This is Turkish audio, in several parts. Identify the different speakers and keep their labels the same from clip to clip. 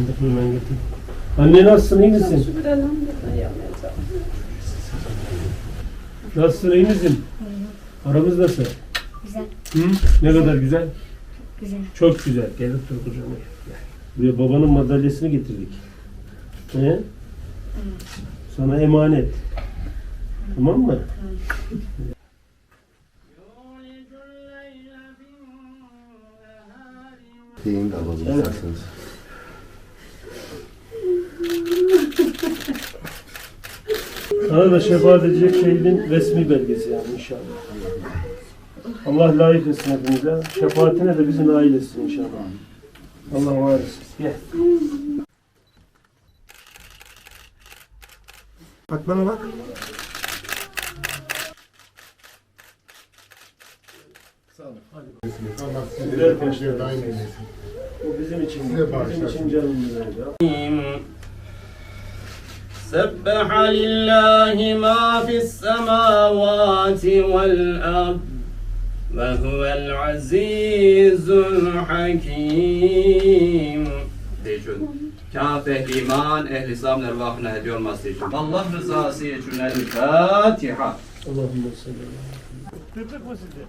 Speaker 1: Sandık mı ben getirdim. Anne nasılsın iyi misin?
Speaker 2: Şükür elhamdülillah yapmayacağım.
Speaker 1: Nasılsın iyi misin? Aramız nasıl?
Speaker 3: Güzel,
Speaker 1: Hı? Ne kadar güzel?
Speaker 3: güzel.
Speaker 1: Çok güzel. Gel otur kucağıma. Gel. Buraya babanın madalyasını getirdik. He? Sana emanet. Tamam mı?
Speaker 4: Deyin de alalım
Speaker 1: Evet. Sana da şefaat edecek şehidin resmi belgesi yani inşallah. Allah layık etsin hepimize. Şefaatine de bizi nail etsin inşallah. Allah var etsin. Gel.
Speaker 4: Bak bana bak.
Speaker 1: Güzel karşılar. Bu bizim için, bizim için canımız.
Speaker 5: سبح لله ما في السماوات والأرض وهو العزيز الحكيم. كافه إيمان أهل إسلام نرواحنا هديو المسيح الله رزاسي يجون الفاتحة اللهم صل على محمد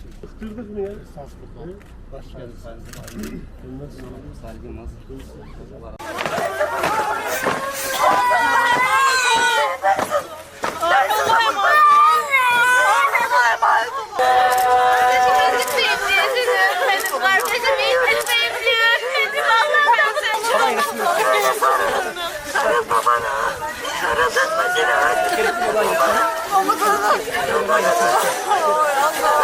Speaker 5: Allah rızası için El Fatiha.
Speaker 1: Allahümme salli ala. Tırtık mı sizde? Tırtık mı ya?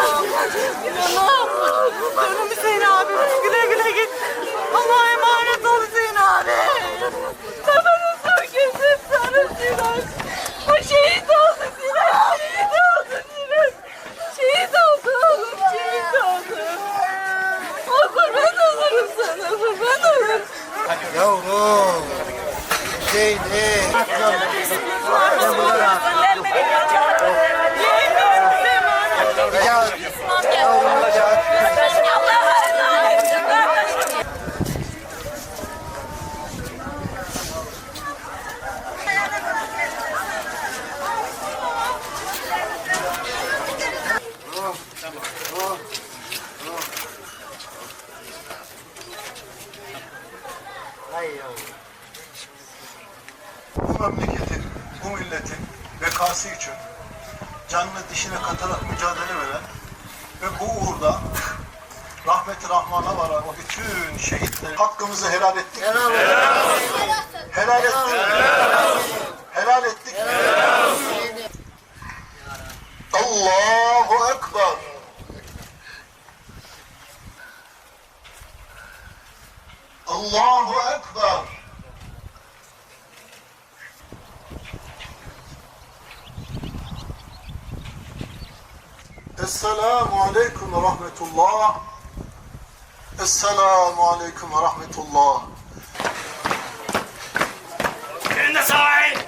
Speaker 6: Canım Hüseyin abi. Güle güle git. Allah'a emanet ol Hüseyin abi. Babanın son gözü sana Sinan. O şehit oldu Sinan. Şehit oldu Sinan. Şehit oldu oğlum. Şehit oldu. O kurban olurum sana. Kurban olurum.
Speaker 4: Yavrum. Hüseyin. Gel. Yavrum gel.
Speaker 7: Bu memleketin, bu milletin bekası için canını dişine katarak mücadele veren ve bu uğurda rahmeti rahmana varan o bütün şehitleri hakkımızı helal ettik. Helal, helal ettik. Helal ettik. Allahu Ekber. Allahu Ekber. السلام عليكم ورحمة الله. السلام عليكم ورحمة الله.
Speaker 5: كنا صاعد